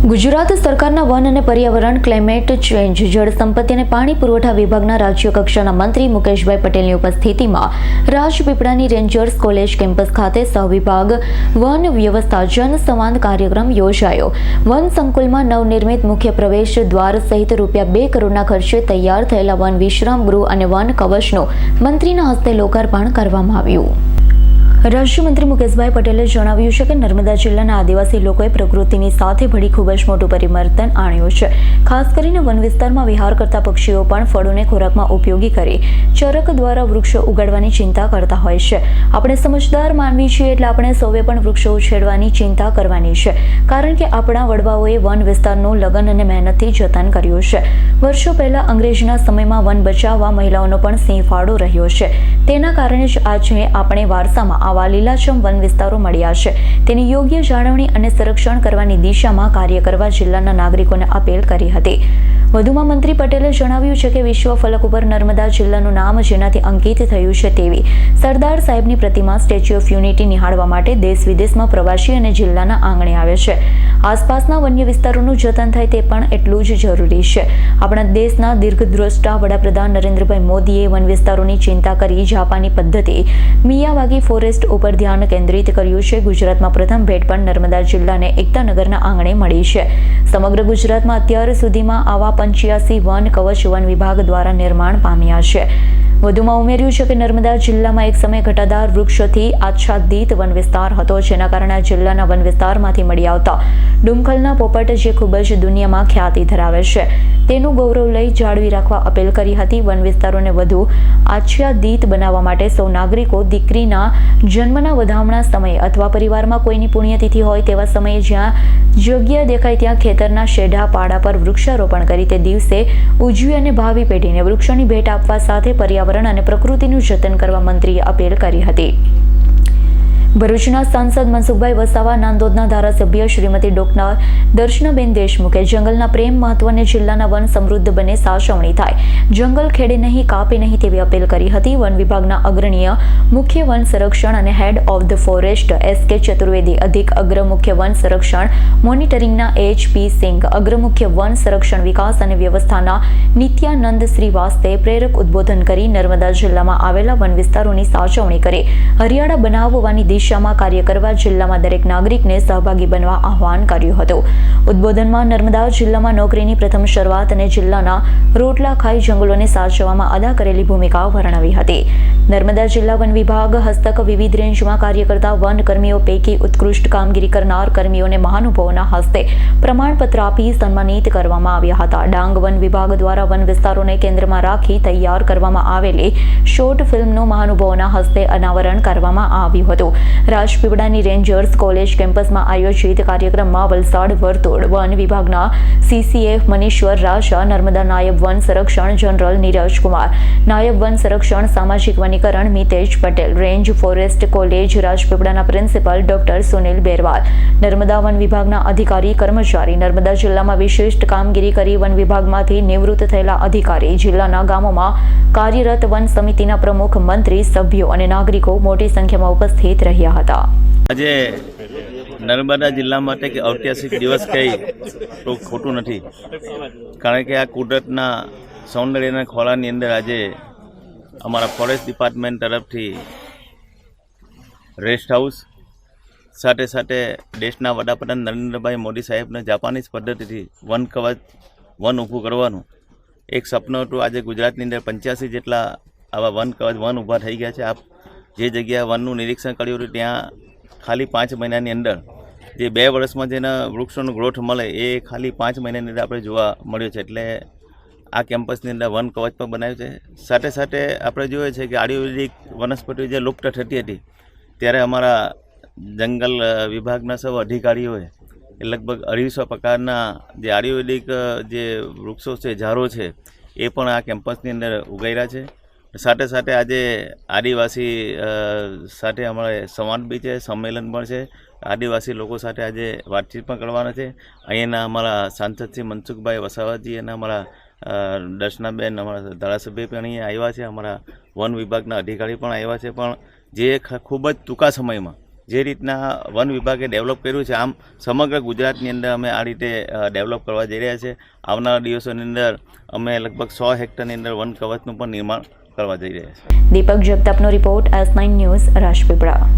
ગુજરાત સરકારના વન અને પર્યાવરણ, ક્લાઇમેટ ચેન્જ, જળ સંપત્તિ અને પાણી પુરવઠા વિભાગના રાજ્ય કક્ષાના મંત્રી મુકેશભાઈ પટેલની ઉપસ્થિતિમાં રાજપીપળાની રેન્જર્સ કોલેજ કેમ્પસ ખાતે સહવિભાગ વન વ્યવસ્થા જન સંવાદ કાર્યક્રમ યોજાયો. વન સંકુલમાં નવનિર્મિત મુખ્ય પ્રવેશ દ્વાર સહિત રૂપિયા બે કરોડના ખર્ચે તૈયાર થયેલા વન વિશ્રામ ગૃહ અને વન કવચનું મંત્રીના હસ્તે લોકાર્પણ કરવામાં આવ્યું. રાજ્યમંત્રી મુકેશભાઈ પટેલે જણાવ્યું છે કે નર્મદા જિલ્લાના આદિવાસી લોકોએ પ્રકૃતિની સાથે ભળી ખૂબ જ મોટું પરિવર્તન આણ્યું છે. ખાસ કરીને વન વિસ્તારમાં વિહાર કરતા પક્ષીઓ પણ ફળોને ખોરાકમાં ઉપયોગી કરી ચરક દ્વારા વૃક્ષો ઉગાડવાની ચિંતા કરતા હોય છે. આપણે સમજદાર માનવી છીએ એટલે આપણે સૌએ પણ વૃક્ષો ઉછેરવાની ચિંતા કરવાની છે, કારણ કે આપણા વડવાઓએ વન વિસ્તારનું લગન અને મહેનતથી જતન કર્યું છે. વર્ષો પહેલાં અંગ્રેજના સમયમાં વન બચાવવા મહિલાઓનો પણ સિંહ ફાળો રહ્યો છે. તેના કારણે જ આજે આપણે વારસામાં આવા લીલાછમ વન વિસ્તારો મળ્યા છે. તેની યોગ્ય જાળવણી અને સંરક્ષણ કરવાની દિશામાં કાર્ય કરવા જિલ્લાના નાગરિકોને અપીલ કરી હતી. વધુમાં મંત્રી પટેલે જણાવ્યું છે કે વિશ્વ ફલક ઉપર નર્મદા જિલ્લાનું નામ જેનાથી અંકિત થયું છે તેવી સરદાર સાહેબની પ્રતિમા સ્ટેચ્યુ ઓફ યુનિટી નિહાળવા માટે દેશ વિદેશમાં પ્રવાસી અને જિલ્લાના આંગણે આવે છે. આસપાસના વન્ય વિસ્તારોનું જતન થાય તે પણ એટલું જ જરૂરી છે. આપણા દેશના દીર્ઘદ્રષ્ટા વડાપ્રધાન નરેન્દ્રભાઈ મોદીએ વન વિસ્તારોની ચિંતા કરી જાપાની પદ્ધતિ. મિયાવાગી ફોરેસ્ટ ઉપર ધ્યાન કેન્દ્રિત કર્યું છે. ગુજરાતમાં પ્રથમ ભેટ પણ નર્મદા જિલ્લાને એકતાનગરના આંગણે મળી છે. સમગ્ર ગુજરાતમાં અત્યાર સુધીમાં આવા પંચ્યાસી વન કવચ વન વિભાગ દ્વારા નિર્માણ પામ્યા છે. વધુમાં ઉમેર્યું છે કે નર્મદા જિલ્લામાં એક સમય ઘટાદાર વૃક્ષોથી આચ્છાદિત વન વિસ્તાર હતો, જેના કારણે જિલ્લાના વન વિસ્તારમાંથી મળી આવતા ડુમખલના પોપટ જે ખૂબ જ દુનિયામાં ખ્યાતિ ધરાવે છે. તેનું ગૌરવ લઈ જાળવી રાખવા અપીલ કરી હતી. વન વિસ્તારોને વધુ આચ્છાદિત બનાવવા માટે સૌ નાગરિકો દીકરીના જન્મના વધામણા સમયે અથવા પરિવારમાં કોઈની પુણ્યતિથિ હોય તેવા સમયે જ્યાં જગ્યા દેખાય ત્યાં ખેતરના શેઢા, પાડા પર વૃક્ષારોપણ કરી તે દિવસે ઉજવી અને ભાવિ પેઢીને વૃક્ષોની ભેટ આપવા સાથે પર્યાવરણ અને પ્રકૃતિનું જતન કરવા મંત્રીએ અપીલ કરી હતી. ભરૂચના સાંસદ મનસુખભાઈ વસાવા, નાંદોદના ધારાસભ્ય શ્રીમતી ડોક્ટર દર્શનાબેન દેશમુખે જંગલના પ્રેમ મહત્વને જિલ્લાના વન સમૃદ્ધ બને સાચવણી થાય. જંગલ ખેડે નહીં, કાપે નહીં તેવી અપીલ કરી હતી. વન વિભાગના અગ્રણીય મુખ્ય વન સંરક્ષણ અને head of the forest S K Chaturvedi અધિક અગ્ર મુખ્ય વન સંરક્ષણ મોનિટરિંગના એચ પી સિંઘ, અગ્ર મુખ્ય વન સંરક્ષણ વિકાસ અને વ્યવસ્થાના નિત્યાનંદ શ્રીવાસ્તે પ્રેરક ઉદ્બોધન કરી નર્મદા જિલ્લામાં આવેલા વન વિસ્તારોની સાચવણી કરી. હરિયાળા બનાવવાની દિશામાં કાર્ય કરવા જિલ્લામાં દરેક નાગરિકને સહભાગી બનવા આહવાન કર્યું હતું. ઉદ્બોધનમાં નર્મદા જિલ્લામાં નોકરીની પ્રથમ શરૂઆત અને જિલ્લાના રોટલા ખાઈ જંગલોને સાચવવામાં અદા કરેલી ભૂમિકા વર્ણવી હતી. નર્મદા જિલ્લા વન વિભાગ હસ્તક વિવિધ રેન્જમાં કાર્ય કરતા વન કર્મીઓ પૈકી ઉત્કૃષ્ટ કામગીરી કરનાર કર્મીઓને મહાનુભાવોના હસ્તે પ્રમાણપત્ર આપી સન્માનિત કરવામાં આવ્યા હતા. ડાંગ વન વિભાગ દ્વારા વન વિસ્તારોને કેન્દ્રમાં રાખી તૈયાર કરવામાં આવેલી શોર્ટ ફિલ્મનું મહાનુભાવોના હસ્તે અનાવરણ કરવામાં આવ્યું હતું. રાજપીપળાની રેન્જર્સ કોલેજ કેમ્પસમાં આયોજિત કાર્યક્રમમાં વલસાડ, વર્તુળ વન વિભાગના સીસીએફ મનીશ્વર રાજા, નર્મદા નાયબ વન સંરક્ષણ જનરલ નીરજ કુમાર, નાયબ વન સંરક્ષણ સામાજિક વનીકરણ Mitesh Patel, range forest college રાજપીપળાના principal doctor Sunil Berwal, Narmada વન વિભાગના અધિકારી કર્મચારી, નર્મદા જિલ્લામાં વિશિષ્ટ કામગીરી કરી વન વિભાગમાંથી નિવૃત્ત થયેલા અધિકારી, જિલ્લાના ગામોમાં કાર્યરત વન સમિતિના પ્રમુખ, મંત્રી, સભ્યો અને નાગરિકો મોટી સંખ્યામાં ઉપસ્થિત રહ્યા. હતા. આજે નર્મદા જિલ્લા માટે કે ઐતિહાસિક દિવસ કંઈ તો ખોટું નથી. કારણ કે આ કુદરતના સૌંદર્યના ખોળાની અંદર આજે અમારા ફોરેસ્ટ ડિપાર્ટમેન્ટ તરફથી રેસ્ટ હાઉસ, સાથે સાથે દેશના વડાપ્રધાન નરેન્દ્રભાઈ મોદી સાહેબને જાપાનીઝ પદ્ધતિથી વન કવચ, વન ઊભું કરવાનું. એક સપનું હતું આજે ગુજરાતની અંદર પંચ્યાસી જેટલા આવા વન કવચ વન ઊભા થઈ ગયા છે. આપ જે જગ્યાએ વનનું નિરીક્ષણ કર્યું હતું, ત્યાં ખાલી પાંચ મહિનાની અંદર જે બે વર્ષમાં જેના વૃક્ષોનો ગ્રોથ મળે, એ ખાલી પાંચ મહિનાની અંદર આપણે જોવા મળ્યો છે. એટલે આ કેમ્પસની અંદર વન કવચ પણ બનાવ્યું છે. સાથે સાથે આપણે જોઈએ છે કે આયુર્વેદિક વનસ્પતિઓ જે લુપ્ત થતી હતી, ત્યારે અમારા જંગલ વિભાગના સૌ અધિકારીઓએ લગભગ અઢીસો પ્રકારના જે આયુર્વેદિક જે વૃક્ષો છે, ઝાડો છે, એ પણ આ કેમ્પસની અંદર ઉગાડ્યા છે. સાથે સાથે આજે આદિવાસી સાથે અમારે સંવાદ બી છે, સંમેલન પણ છે. આદિવાસી લોકો સાથે આજે વાતચીત પણ કરવાના છે. અહીંયાના અમારા સાંસદ શ્રી મનસુખભાઈ વસાવાજી અને અમારા દર્શનાબેન, અમારા ધારાસભ્ય પણ અહીંયા આવ્યા છે. અમારા વન વિભાગના અધિકારી પણ આવ્યા છે. પણ જે ખૂબ જ ટૂંકા સમયમાં જે રીતના વન વિભાગે ડેવલપ કર્યું છે, આમ સમગ્ર ગુજરાતની અંદર અમે આ રીતે ડેવલપ કરવા જઈ રહ્યા છીએ આવનારા દિવસોની અંદર અમે લગભગ સો હેક્ટરની અંદર વન કવચનું પણ નિર્માણ કરવા જઈ રહ્યા છે. Deepak જગતાપનો report S nine news Rajpipla